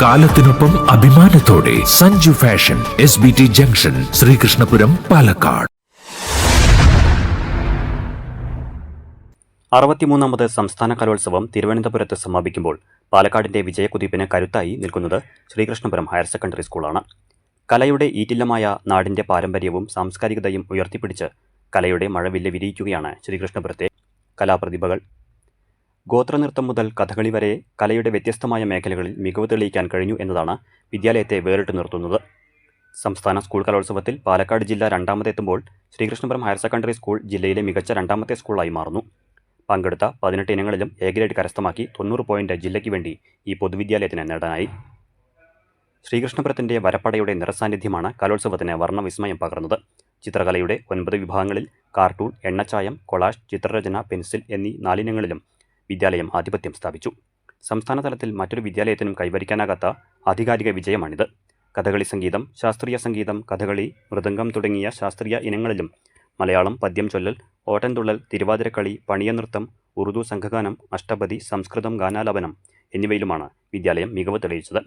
കാലത്തിനൊപ്പം അഭിമാനത്തോടെ Sanju fashion S B T junction Sreekrishnapuram Palakkad. അറുപത്തിമൂന്നാമത് സംസ്ഥാന കലോത്സവം തിരുവനന്തപുരത്ത് സമാപിക്കുമ്പോൾ പാലക്കാടിന്റെ വിജയക്കുതിപ്പിന് കരുത്തായി നിൽക്കുന്നത് ശ്രീകൃഷ്ണപുരം ഹയർ സെക്കൻഡറി സ്കൂളാണ്. കലയുടെ ഈറ്റില്ലമായ നാടിന്റെ പാരമ്പര്യവും സാംസ്കാരികതയും ഉയർത്തിപ്പിടിച്ച് കലയുടെ മഴവില്ല് വിരിയിക്കുകയാണ് ശ്രീകൃഷ്ണപുരത്തെ കലാപ്രതിഭകൾ. ഗോത്രനൃത്തം മുതൽ കഥകളി വരെ കലയുടെ വ്യത്യസ്തമായ മേഖലകളിൽ മികവ് തെളിയിക്കാൻ കഴിഞ്ഞു എന്നതാണ് വിദ്യാലയത്തെ വേറിട്ട് നിർത്തുന്നത്. സംസ്ഥാന സ്കൂൾ കലോത്സവത്തിൽ പാലക്കാട് ജില്ല രണ്ടാമതെത്തുമ്പോൾ ശ്രീകൃഷ്ണപുരം ഹയർ സെക്കൻഡറി സ്കൂൾ ജില്ലയിലെ മികച്ച രണ്ടാമത്തെ സ്കൂളായി മാറുന്നു. പങ്കെടുത്ത പതിനെട്ട് ഇനങ്ങളിലും എ ഗ്രേഡ് കരസ്ഥമാക്കി തൊണ്ണൂറ് പോയിന്റ് ജില്ലയ്ക്ക് വേണ്ടി ഈ പൊതുവിദ്യാലയത്തിന് നേടാനായി. ശ്രീകൃഷ്ണപുരത്തിന്റെ വരപ്പടയുടെ നിറസാന്നിധ്യമാണ് കലോത്സവത്തിന് വർണവിസ്മയം പകർന്നത്. ചിത്രകലയുടെ ഒൻപത് വിഭാഗങ്ങളിൽ കാർട്ടൂൺ എണ്ണച്ചായം കൊളാഷ് ചിത്രരചന പെൻസിൽ എന്നീ നാലിനങ്ങളിലും വിദ്യാലയം ആധിപത്യം സ്ഥാപിച്ചു. സംസ്ഥാന തലത്തിൽ മറ്റൊരു വിദ്യാലയത്തിനും കൈവരിക്കാനാകാത്ത ആധികാരിക വിജയമാണിത്. കഥകളി സംഗീതം ശാസ്ത്രീയ സംഗീതം കഥകളി മൃദംഗം തുടങ്ങിയ ശാസ്ത്രീയ ഇനങ്ങളിലും മലയാളം പദ്യം ചൊല്ലൽ ഓട്ടൻതുള്ളൽ തിരുവാതിരക്കളി പണിയനൃത്തം ഉറുദു സംഘഗാനം അഷ്ടപതി സംസ്കൃതം ഗാനാലാപനം എന്നിവയിലുമാണ് വിദ്യാലയം മികവ് തെളിയിച്ചത്.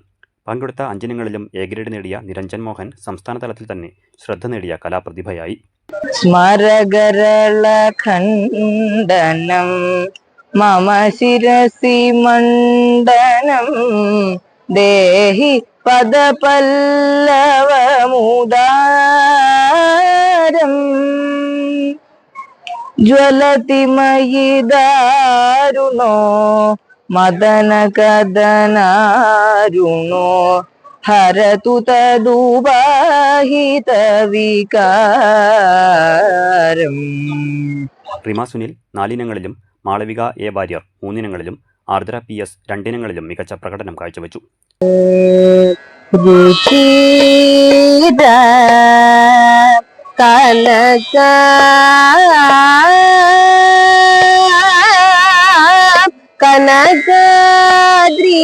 പങ്കെടുത്ത അഞ്ചിനങ്ങളിലും എ നേടിയ നിരഞ്ജൻ മോഹൻ സംസ്ഥാന തലത്തിൽ തന്നെ ശ്രദ്ധ നേടിയ കലാപ്രതിഭയായി. സ്മരഗരളഖണ്ഡനം മമ ശിരസി മണ്ഡനം ദേഹി പദപല്ലവമുദാരം. ജ്വലതി മയി ദാരുണോ മദന കദനാരുണോ ഹരതു തദുബാഹിത വികാരം സുനിൽ നാലിനങ്ങളിലും മാളവിക എ വാര്യർ മൂന്നിനങ്ങളിലും ആർദ്ര പി എസ് രണ്ടിനങ്ങളിലും മികച്ച പ്രകടനം കാഴ്ചവെച്ചു. കനകാദ്രി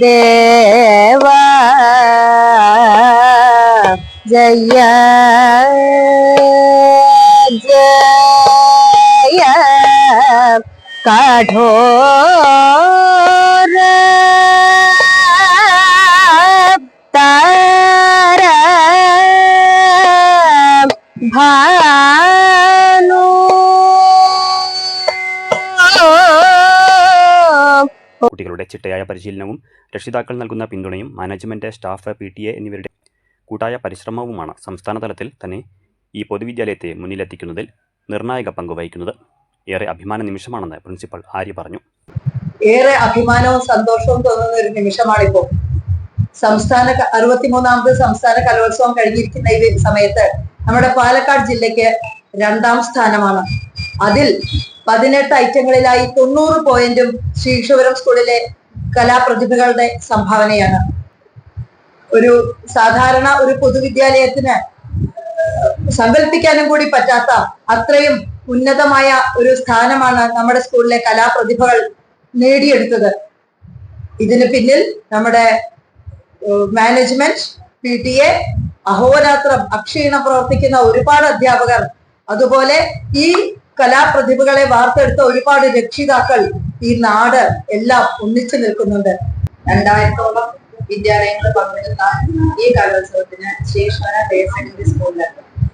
దేవా జయ్యా. ചിട്ടയായ പരിശീലനവും രക്ഷിതാക്കൾ നൽകുന്ന പിന്തുണയും management staff P T A എന്നിവരുടെ കൂട്ടായ പരിശ്രമവുമാണ് സംസ്ഥാന തലത്തിൽ തന്നെ ഈ പൊതുവിദ്യാലയത്തെ മുന്നിലെത്തിക്കുന്നതിൽ നിർണായക പങ്ക് വഹിക്കുന്നത്. ഏറെ അഭിമാന നിമിഷമാണെന്ന് പ്രിൻസിപ്പൽ ആര്യ പറഞ്ഞു. ഏറെ അഭിമാനവും സന്തോഷവും തോന്നുന്ന ഒരു നിമിഷമാണിപ്പോ. സംസ്ഥാന അറുപത്തിമൂന്നാമത് സംസ്ഥാന കലോത്സവം കഴിഞ്ഞിരിക്കുന്ന ഈ സമയത്ത് നമ്മുടെ പാലക്കാട് ജില്ലയ്ക്ക് രണ്ടാം സ്ഥാനമാണ്. അതിൽ പതിനെട്ട് ഐറ്റങ്ങളിലായി തൊണ്ണൂറ് പോയിന്റും ശ്രീകൃഷ്ണപുരം സ്കൂളിലെ കലാപ്രതിഭകളുടെ സംഭാവനയാണ്. ഒരു സാധാരണ ഒരു പൊതുവിദ്യാലയത്തിന് സങ്കല്പിക്കാനും കൂടി പറ്റാത്ത അത്രയും ഉന്നതമായ ഒരു സ്ഥാനമാണ് നമ്മുടെ സ്കൂളിലെ കലാപ്രതിഭകൾ നേടിയെടുത്തത്. ഇതിന് പിന്നിൽ നമ്മുടെ മാനേജ്മെന്റ് പി ടി എ അഹോരാത്രം അക്ഷീണം പ്രവർത്തിക്കുന്ന ഒരുപാട് അധ്യാപകർ അതുപോലെ ഈ കലാപ്രതിഭകളെ വാർത്തെടുത്ത ഒരുപാട് രക്ഷിതാക്കൾ ഈ നാട് എല്ലാം ഒന്നിച്ചു നിൽക്കുന്നുണ്ട്. രണ്ടായിരത്തോളം വിദ്യാലയങ്ങൾ പങ്കെടുത്ത ഈ കലോത്സവത്തിന് ശ്രീശ്വര ഹയർ സെക്കൻഡറി സ്കൂളിൽ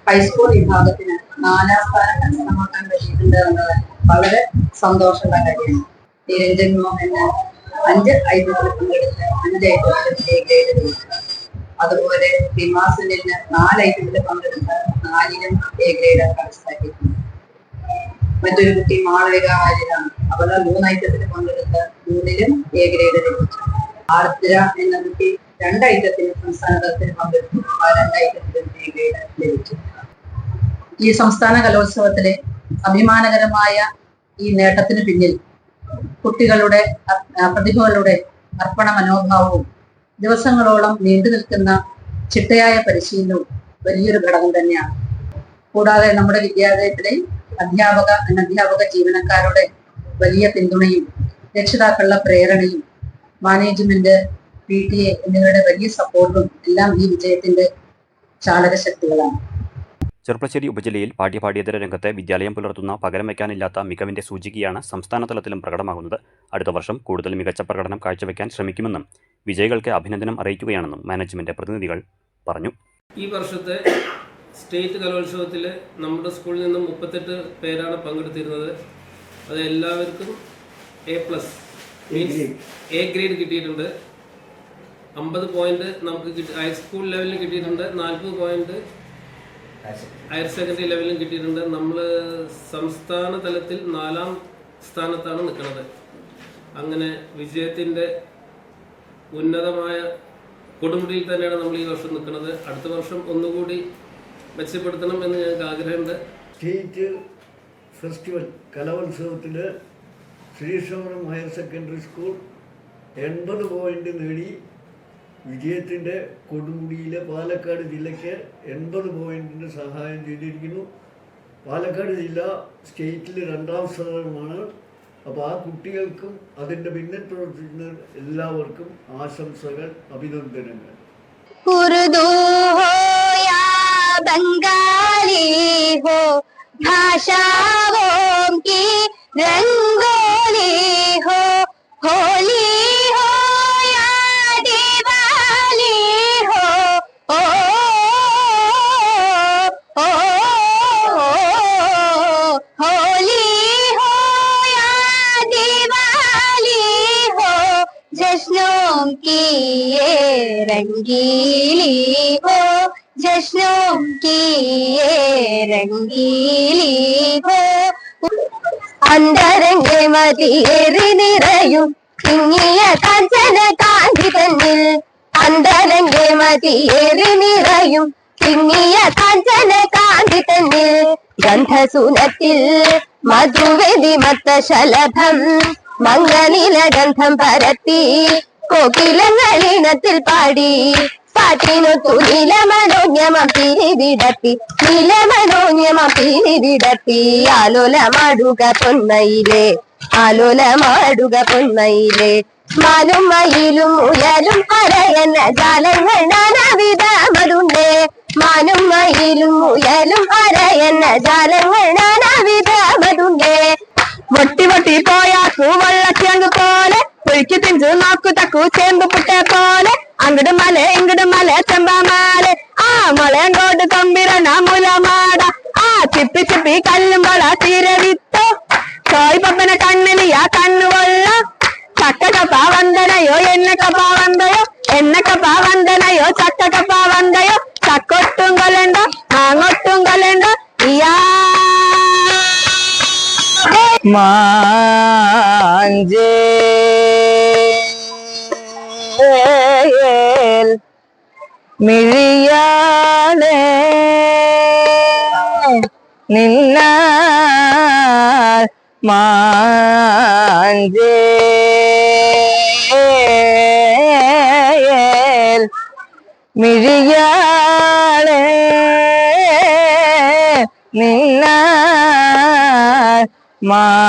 ഹൈസ്കൂൾ വിഭാഗത്തിന് നാലാം സ്ഥാനം കരസ്ഥമാക്കാൻ കഴിയുന്നുണ്ട് എന്നത് വളരെ സന്തോഷമുള്ള കാര്യമാണ് നിരഞ്ജൻ മോഹന് അഞ്ച് ഐറ്റത്തിൽ പങ്കെടുത്ത് അഞ്ച് ഐറ്റത്തിൽ അതുപോലെ വിമാസുലിന് നാല് ഐറ്റത്തിൽ പങ്കെടുത്ത് നാലിനും എ ഗ്രേഡ് കരസ്ഥമാക്കിയിട്ടുണ്ട്. മറ്റൊരു കുട്ടി മാളവിക ആര്യരാണ് അവൾ മൂന്ന് ഐറ്റത്തിൽ പങ്കെടുത്ത് മൂന്നിലും എ ഗ്രേഡ് ലഭിച്ചു. ആർദ്ര എന്ന കുട്ടി രണ്ട് ഐറ്റത്തിൽ സംസ്ഥാന തലത്തിൽ പങ്കെടുത്തു. ആ രണ്ട് ഐറ്റത്തിലും എ ഗ്രേഡ് ലഭിച്ചു. ഈ സംസ്ഥാന കലോത്സവത്തിലെ അഭിമാനകരമായ ഈ നേട്ടത്തിന് പിന്നിൽ കുട്ടികളുടെ പ്രതിഭകളുടെ അർപ്പണ മനോഭാവവും ദിവസങ്ങളോളം നീണ്ടു നിൽക്കുന്ന ചിട്ടയായ പരിശീലനവും വലിയൊരു ഘടകം തന്നെയാണ്. കൂടാതെ നമ്മുടെ വിദ്യാലയത്തിലെ അധ്യാപക അനധ്യാപക ജീവനക്കാരുടെ വലിയ പിന്തുണയും രക്ഷിതാക്കളുടെ പ്രേരണയും മാനേജ്മെന്റ് പി ടി എ എന്നിവരുടെ വലിയ സപ്പോർട്ടും എല്ലാം ഈ വിജയത്തിന്റെ ചാലകശക്തികളാണ്. ചെറുപ്പശ്ശേരി ഉപജില്ലയിൽ പാഠ്യപാഠ്യേതര രംഗത്തെ വിദ്യാലയം പുലർത്തുന്ന പകരം വയ്ക്കാനില്ലാത്ത മികവിന്റെ സൂചികയാണ് സംസ്ഥാന തലത്തിലും പ്രകടമാകുന്നത്. അടുത്ത വർഷം കൂടുതൽ മികച്ച പ്രകടനം കാഴ്ചവെക്കാൻ ശ്രമിക്കുമെന്നും വിജയികൾക്ക് അഭിനന്ദനം അറിയിക്കുകയാണെന്നും മാനേജ്മെന്റ് പ്രതിനിധികൾ പറഞ്ഞു. ഈ വർഷത്തെ സ്റ്റേറ്റ് കലോത്സവത്തിൽ നമ്മുടെ സ്കൂളിൽ നിന്നും മുപ്പത്തെട്ട് പേരാണ് പങ്കെടുത്തിരുന്നത്. അത് എല്ലാവർക്കും A plus means A grade കിട്ടിയിട്ടുണ്ട്. അമ്പത് പോയിന്റ് നമുക്ക് കിട്ടി ഹൈസ്കൂൾ ലെവലിൽ കിട്ടിയിട്ടുണ്ട്. നാൽപ്പത് പോയിന്റ് ഹയർ സെക്കൻഡറി ലെവലിലും കിട്ടിയിട്ടുണ്ട്. നമ്മൾ സംസ്ഥാന തലത്തിൽ നാലാം സ്ഥാനത്താണ് നിൽക്കുന്നത്. അങ്ങനെ വിജയത്തിന്റെ ഉന്നതമായ കൊടുമുടിയിൽ തന്നെയാണ് നമ്മൾ ഈ വർഷം നിൽക്കുന്നത്. അടുത്ത വർഷം ഒന്നുകൂടി മെച്ചപ്പെടുത്തണം എന്ന് ഞങ്ങൾക്ക് ആഗ്രഹമുണ്ട്. സ്റ്റേറ്റ് ഫെസ്റ്റിവൽ കലോത്സവത്തിൽ ശ്രീശവരം ഹയർ സെക്കൻഡറി സ്കൂൾ എൺപത് പോയിന്റ് നേടി വിജയത്തിന്റെ കൊടുമുടിയിലെ പാലക്കാട് ജില്ലയ്ക്ക് എൺപത് പോയിന്റിന്റെ സഹായം ചെയ്തിരിക്കുന്നു. പാലക്കാട് ജില്ല സ്റ്റേറ്റിൽ രണ്ടാം സ്ഥാനമാണ്. അപ്പോൾ ആ കുട്ടികൾക്കും അതിന്റെ പിന്നിൽ പ്രവർത്തിക്കുന്ന എല്ലാവർക്കും ആശംസകൾ അഭിനന്ദനങ്ങൾ. बंगाली हो भाषाओं की रंगोली हो होली हो या दिवाली हो ओ, ओ, होली हो या दिवाली हो जश्नों की ये रंगीली हो जश्नों की ये रंगीली हो അന്തരംഗെ മതിയേറി നിറയും തിങ്ങിയ കാഞ്ചന കാന്തി തന്നിൽ അന്തരംഗെ മതിയേറി നിറയും തിങ്ങിയ കാഞ്ചന കാന്തി തന്നിൽ ഗന്ധസുനത്തിൽ മധുവെതി മത്ത ശലഭം മംഗലില ഗന്ധം പരത്തി കോകിലങ്ങളിണത്തിൽ പാടി പാട്ടിനൊത്തു നിലമനോന്യമം പിരിവിടത്തി നിലമനോന്യമം പിരിവിടത്തി. ആലോലമാടുക പൊന്മയിലെ ആലോലമാടുക പൊന്നയിലെ മാലും മയിലും ഉയലും അരയന്ന ജാലങ്ങൾ നാനാവിധമതുണ്ടേ മാനും മയിലും ഉയലും അരയന്ന ജാലങ്ങൾ നാനാവിധമതുണ്ടേ വട്ടി വട്ടി പോയാ പൂവള്ളക്കിഴങ്ങ് പോലെ ഒഴുക്കി തിഞ്ചു നോക്കു തക്കു ചേമ്പ് പുട്ട പോലെ. അങ്ങട് മല ഇങ്ങട് മല ചെമ്പമാല. ആ മുളയങ്കോട്ട് കമ്പിരണ മുലമാട. ആ ചിപ്പി ചിപ്പി കല്ലുമ്പള തീരവിത്തോ. കോയി പപ്പന കണ്ണിലിയ കണ്ണുകൊള്ള. ചക്ക കപ്പാ വന്ദനയോ എന്ന കപ്പാ വന്തയോ എന്ന കപ്പാ വന്ദനയോ ചക്ക കപ്പാ വന്തയോ. ചക്കൊട്ടും കൊല്ലണ്ട മാങ്ങൊട്ടും കൊല്ലണ്ട ഇയാ. മാഞ്ചേൽ മിഴിയാളെ നിന്ന മാഞ്ചേൽ മിഴിയാളെ നിന്ന മാഞ്ചേൽ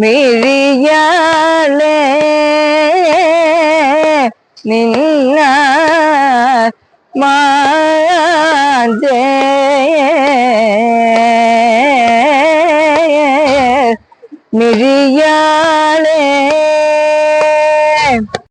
മിഴിയാളെ നിന്ന മാഞ്ചേൽ മിഴിയാളെ